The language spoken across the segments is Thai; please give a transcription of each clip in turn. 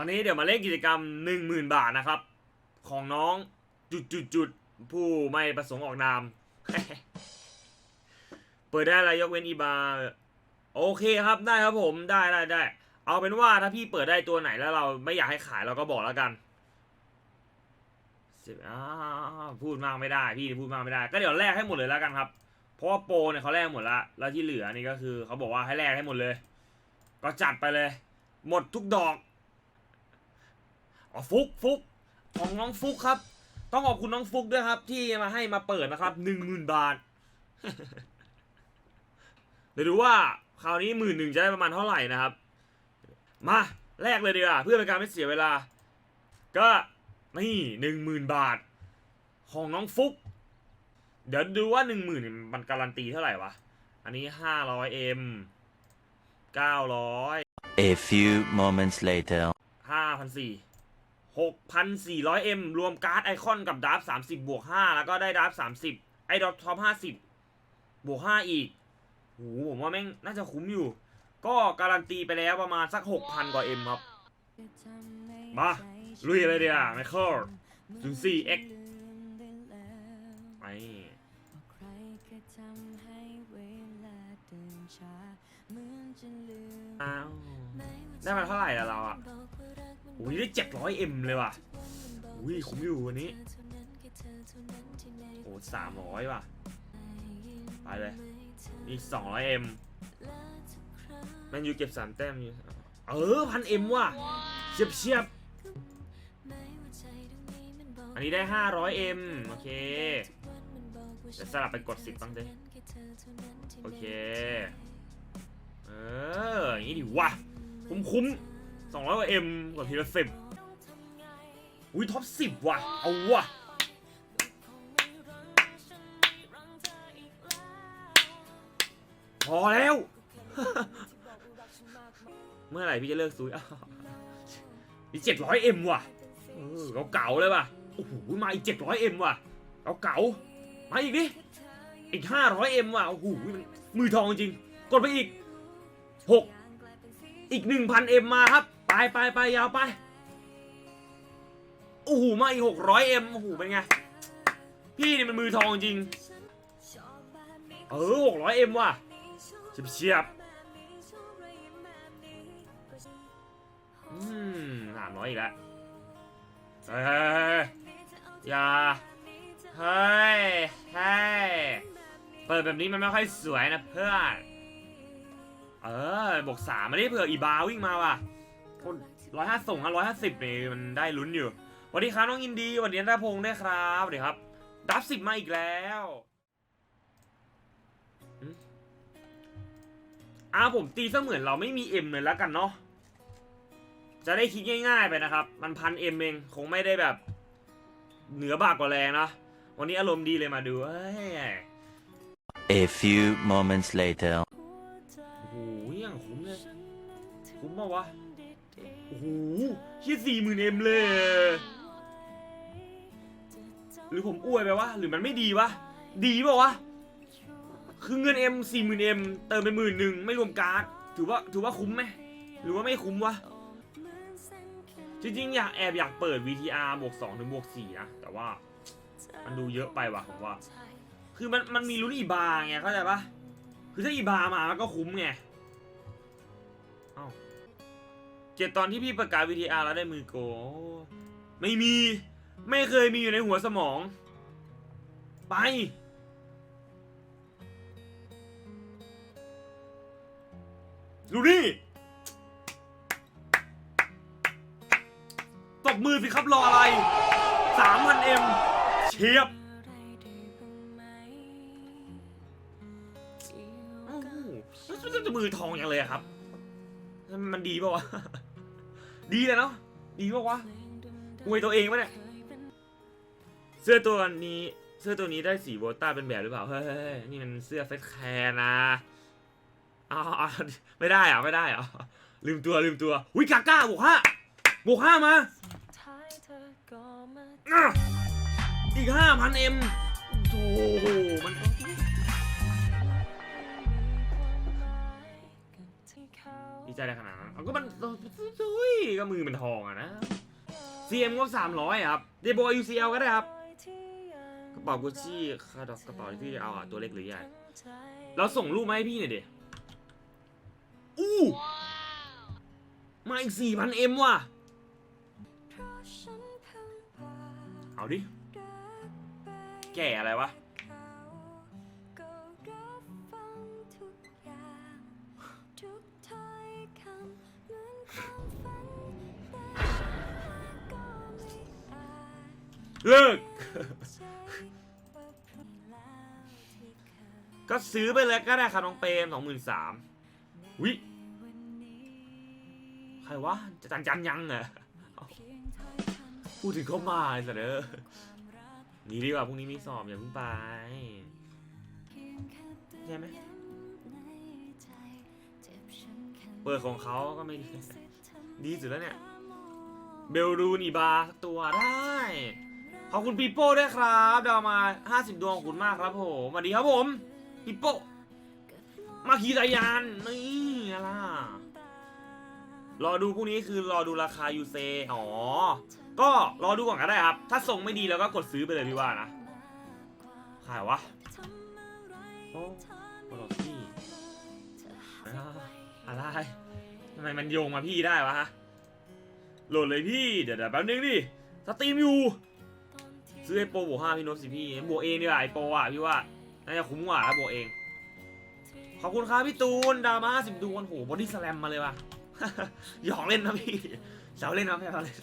วันนี้เดี๋ยวมาเล่นกิจกรรม 10,000 บาทนะครับ ของน้องจุดจุดจุดๆผู้ไม่ประสงค์ออกนาม เปิดได้อะไรยกเว้นอีบาโอเคครับได้ครับผมได้ได้ได้ เอาเป็นว่าถ้าพี่เปิดได้ตัวไหนแล้วเราไม่อยากให้ขายเราก็บอกแล้วกันพูดมากไม่ได้ พี่พูดมากไม่ได้ ก็เดี๋ยวแลกให้หมดเลยแล้วกันครับ เพราะว่าโปรเนี่ยเขาแลกหมดละแล้วที่เหลือนี่ก็คือเขาบอกว่าให้แลกให้หมดเลย ก็จัดไปเลย หมดทุกดอก อ๋อฟุกฟุกของน้องฟุกครับ ต้องขอบคุณน้องฟุกด้วยครับ ที่มาให้มาเปิดนะครับหนึ่งหมื่นบาทเดี๋ยวดูว่าคราวนี้หมื่นหนึ่งจะได้ประมาณเท่าไหร่นะครับ มาแลกเลยดีกว่าเพื่อเป็นการไม่เสียเวลา ก็นี่หนึ่งหมื่นบาท ของน้องฟุก เดี๋ยวดูว่าหนึ่งหมื่นมันการันตีเท่าไหร่วะ อันนี้ห้าร้อยเอ็มเก้าร้อย A few moments later. ห้าพันสี่ หกพันสี่ร้อยเอ็มรวมการ์ดไอคอนกับดับสามสิบบวกห้าแล้วก็ได้ดับสามสิบไอดอทท็อปห้าสิบบวกห้าอีกโหผมว่าแม่งน่าจะคุ้มอยู่ ก็การันตีไปแล้วประมาณสักหกพันกว่าเอ็มครับ มา ลุยเลยเดียวไมเคิล ศูนย์สี่เอ็กไปอ้าวได้มาเท่าไหร่ละเราอะโอ้ยได้เจ็ดร้อยเอ็มเลยว่ะอุ้ยคุ้มอยู่วันนี้โอ้สามร้อยว่ะไปเลยอีกสองร้อยเอ็มแมนยูเก็บสามแต้มอยู่เออพันเอ็มว่ะเฉียบเฉียบๆอันนี้ได้ห้าร้อยเอ็มโอเค เดี๋ยวสลับไปกดสิบบ้างดิโอเค เออ อย่างนี้ดิวะ คุ้มคุ้มสองร้อยกว่าเอ็มกว่าทีละสิบอุ้ยท็อปสิบว่ะ เอาว่ะพอแล้ว เมื่อไหร่พี่จะเลิกซุยอีเจ็ดร้อยเอ็มว่ะเออเก่าๆเลยว่ะ โอ้โห มาอีเจ็ดร้อยเอ็มว่ะ เก่าๆ มาอีกดิ อีกห้าร้อยเอ็มว่ะ โอ้โหมือทองจริง กดไปอีกหกอีกหนึ่งพันเอ็มาครับ ไปไปไปยาวไป โอ้โห มาอีกหกร้อยเอ็มโอ้โห เป็นไง พี่นี่มันมือทองจริง เออหกร้อยเอ็มว่ะเฉียบเฉียบอืมสามร้อยอีกแล้วเฮ้ยอย่า เฮ้ยเฮ้ยเปิดแบบนี้มันไม่ค่อยสวยนะเพื่อน เออบวกสามมาดิเผื่ออีบาวิ่งมาว่ะคนร้อยห้าส่งร้อยห้าสิบนี่มันได้ลุ้นอยู่สวัสดีครับน้องอินดีวัสดีนัทพงษ์ด้ครับสวัสดีครับ ดับสิบมาอีกแล้วอ่าผมตีเสมือนเราไม่มีเอ็มเลยแล้วกันเนาะจะได้คิดง่ายๆไปนะครับ มันพันเอ็มเองคงไม่ได้แบบ เหนือบากกว่าแรงนะ วันนี้อารมณ์ดีเลยมาดูเฮ้ย A few moments later. โอ้โหยังคุ้มเลยคุ้มปะวะโอ้โหยี่สี่หมื่นเอ็มเลย หรือผมอ้วยไปวะ หรือมันไม่ดีวะ ดีเปล่าวะ คือเงิน M สี่หมื่น M เติมไปหมื่นหนึ่งไม่รวมการ์ด ถือว่าถือว่าคุ้มไหม หรือว่าไม่คุ้มวะ จริงๆ อยากแอบอยากเปิด VTR บวก2ถึงบวก4นะ แต่ว่า มันดูเยอะไปว่ะผมว่า คือมันมันมีลุ้นอีบาไงเข้าใจปะคือถ้าอีบามามันก็คุ้มไงเอ้าเกลียดตอนที่พี่ประกาศ VTR แล้วได้มือโก ไม่มี ไม่เคยมีอยู่ในหัวสมอง ไป ดูนี่ตบมือสิครับรออะไร 3,000 M เชียบโอ้โหแล้วจะมือทองอย่างเลยอะครับ มันดีป่าวะ ดีเลยเนาะ ดีป่าวะอวยตัวเองปะเนี่ย เสื้อตัวนี้เสื้อตัวนี้ได้สีโวต้าเป็นแบบหรือเปล่า เฮ้ยนี่มันเสื้อเฟสแคร์นะอ๋อาวไม่ได้เหรอะไม่ได้เหรอลืมตัวลืมตัววิกาก้าบวกห้าบวกห้ามา อีกห้าพันเอ็มโอ้โหมันอีใจอะไรขนาดนั้นเอาก็มันอุ้ยก็มือมันทองอะนะ CM ก็สามร้อยครับเดโบ UCL ก็ได้ครับกระเป๋ากุชชี่คาดอกกระเป๋าที่เอาอะตัวเล็กหรือใหญ่เราส่งรูปมาให้พี่หน่อยดิอู้มาอีกสี่พันเอ็มว่ะเอาดิ แก่อะไรวะ เลิก ก็ซื้อไปเลยก็ได้ครับน้องเปรมสองหมื่นสามวิใครวะจะจันจันยังเหรอพูดถึงเขามาไอ้สัตว์เด้อ หนี่ดีกว่าพรุ่งนี้มีสอบอย่าเพิ่งไปใช่ไหมเปิดของเขาก็ไม่ดีดีสุดแล้วเนี่ย เบลรูนอีบาสักตัวได้ขอบคุณปีโป้ด้วยครับดาวมา 50 ดวงขอบคุณมากครับผมสวัสดีครับผมปีโป้มาขี่จักรยานนี่อะไรล่ะ รอดูพรุ่งนี้คือรอดูราคายูเซอ๋อ ก็รอดูก่อนก็ได้ครับ ถ้าส่งไม่ดีแล้วก็กดซื้อไปเลยพี่ว่านะ ขายวะ โอ้โหลดพี่อ้าวอะไรทำไมมันโยงมาพี่ได้วะฮะ โหลดเลยพี่ เดี๋ยวเดี๋ยวแป๊บนึงดิ สตรีมอยู่ ซื้อไอโปรบวกห้าพี่โนตสิพี่บวกเองดีกว่าไอโปรอะพี่ว่า น่าจะคุ้มกว่าถ้าบวกเอง ขอบคุณครับพี่ตูน ดาวมาสิบดวงโหบอดี้สแลมมาเลยว่ะ หยอกเล่นนะพี่แซวเล่นนะแซวเล่น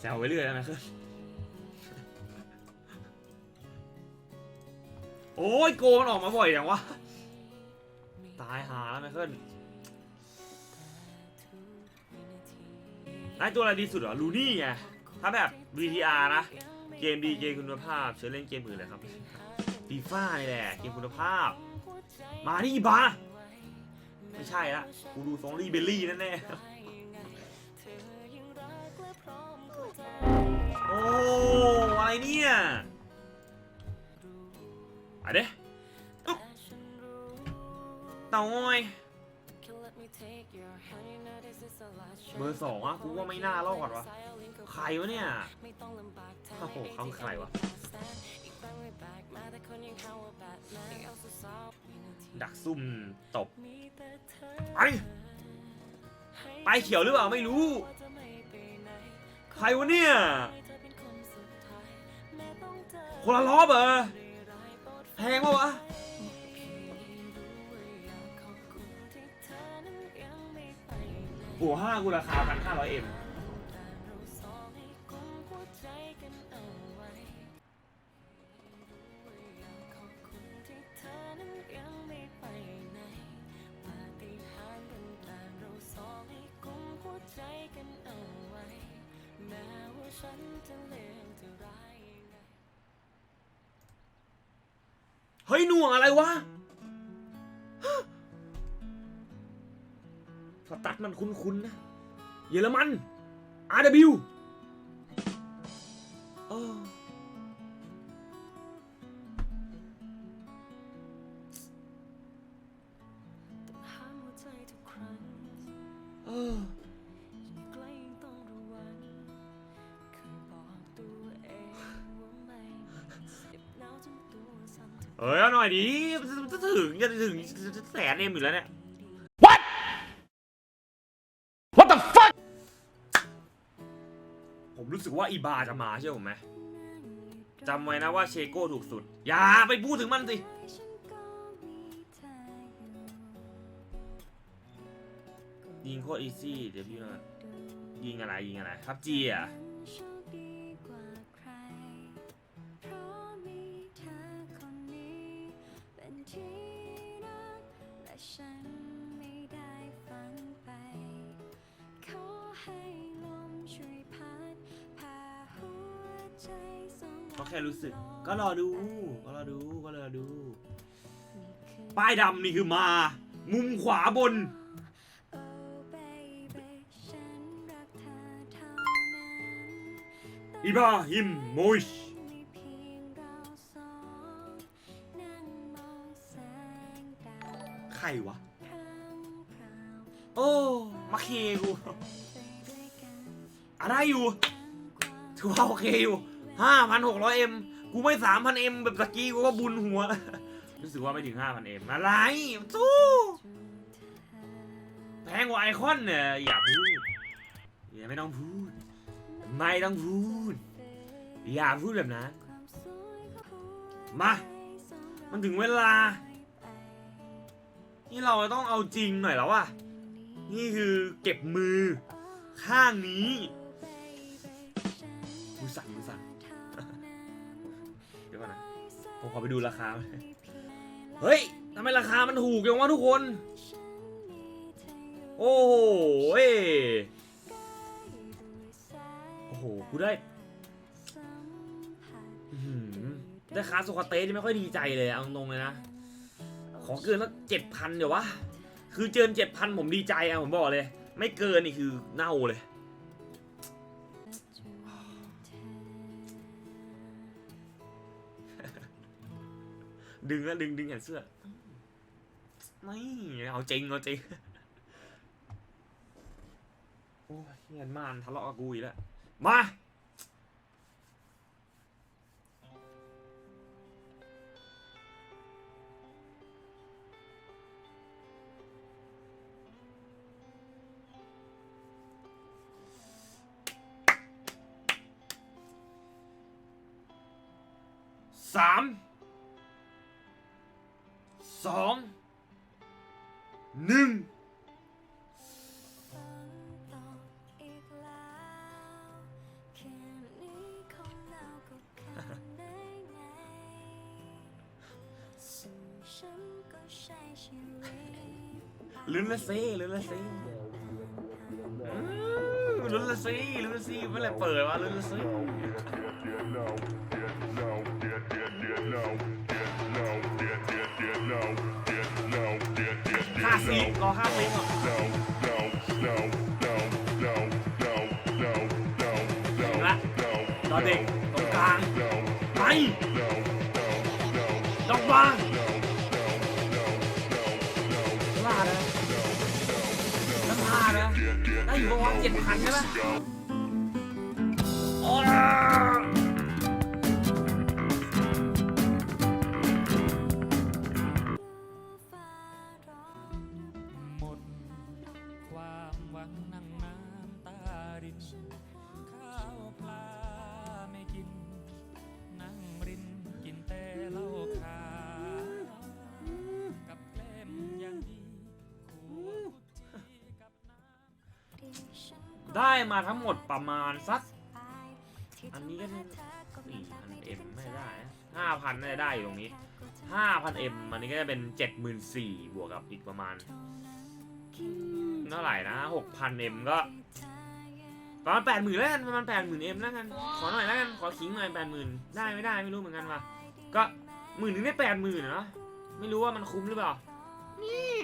แซวไปเรื่อยนะคือโอ้ยโกมันออกมาบ่อยอย่างวะ ตายหาแล้วไมเคิลได้ตัวอะไรดีสุดเหรอ ลูนี่ไง ถ้าแบบ VTR นะ เกมดีเกมคุณภาพ เชิญเล่นเกมอื่นเลยครับฟีฟ่านี่แหละ เกมคุณภาพ มาดิบา ไม่ใช่ละกูดูซองลี่เบลลี่แน่ๆโอ้อะไรเนี่ยไปเด้อุ๊บเต่างอยเบอร์สองอะกูว่าไม่น่ารอดวะใครวะเนี่ยโอ้โหเขาคือใครวะดักซุ่มตบ ไปไปเขียวหรือเปล่าไม่รู้ ใครวะเนี่ยคนละล้อเบอร์แพงปะวะหัวห้ากูราคาพันห้าร้อยเอ็ม เฮ้ยหน่วงอะไรวะสตัดมันคุ้นๆนะ เยอรมัน RW เอ้ยเอาหน่อยดิจะถึงจะถึงจะแสนเอ็มอยู่แล้วเนี่ย What the fuck ผมรู้สึกว่าอีบาจะมาเชื่อผมไหมจำไว้นะว่าเชโก้ถูกสุด อย่าไปพูดถึงมันสิยิงโคตรอีซี่เดี๋ยวพี่มายิงอะไรยิงอะไรครับจีอะ กก็รอดู ก็รอดู ก็รอดู ป้ายดำนี่คือมา มุมขวาบนโอ้ baby ฉันรักเธอเท่านั้นอิบราฮิมโมชมีเพียงเราสองนั่งมองแสงดาวใครวะ โอ้มาเคกูอะไรอยู่ถือว่าโอเคอยู่ห้าพันหกร้อยเอ็ม กูไม่สามพันเอ็มแบบตะกี้กูก็บุญหัว รู้สึกว่าไม่ถึงห้าพันเอ็มอะไรสู้แพงกว่าไอคอนเนี่ยอย่าพูดอย่าไม่ต้องพูด ไม่ต้องพูด อย่าพูดแบบนั้น มา มันถึงเวลาที่เราจะต้องเอาจริงหน่อยแล้วอะนี่คือเก็บมือ ข้างนี้มือสั่น ผมขอไปดูราคา เฮ้ยทำไมราคามันถูกจังวะทุกคน โอ้โหเว้ยโอ้โห กูได้ ได้คาสโซคาเตสไม่ค่อยดีใจเลยเอาตรงเลยนะ ขอเกินสักเจ็ดพันเดี๋ยววะ คือเกินเจ็ดพันผมดีใจอะผมบอกเลย ไม่เกินนี่คือเน่าเลย ดึงแล้วดึงดึงแขนเสื้อไม่เอาจริงเอาจริงโอ้ยเฮียนมานทะเลาะกับกูอีกแล้วมาสาม สองหนึ่งลุ้นละสิลุ้นละสิอืมลุ้นละสิลุ้นละสิเมื่อไหร่เปิดวะลุ้นละสิ ห้าสิบรอห้าสิบก่อนถึงละตอนเด็กตรงกลางไปดอกบางพลาดนะน้ำพลาดนะได้อยู่ประมาณเจ็ดพันใช่ไหม ได้มาทั้งหมดประมาณสัก อันนี้ก็สี่พันเอ็มไม่ได้ห้าพันน่าจะได้อยู่ตรงนี้ห้าพันเอ็มอันนี้ก็จะเป็นเจ็ดหมื่นสี่บวกกับอีกประมาณเท่าไหร่นะหกพันเอ็มก็ประมาณแปดหมื่นแล้วกันประมาณแปดหมื่นเอ็มแล้วกันขอหน่อยแล้วกันขอขิงหน่อยแปดหมื่นได้ไม่ได้ไม่รู้เหมือนกันว่ะก็หมื่นหนึ่งได้แปดหมื่นเนาะไม่รู้ว่ามันคุ้มหรือเปล่านี่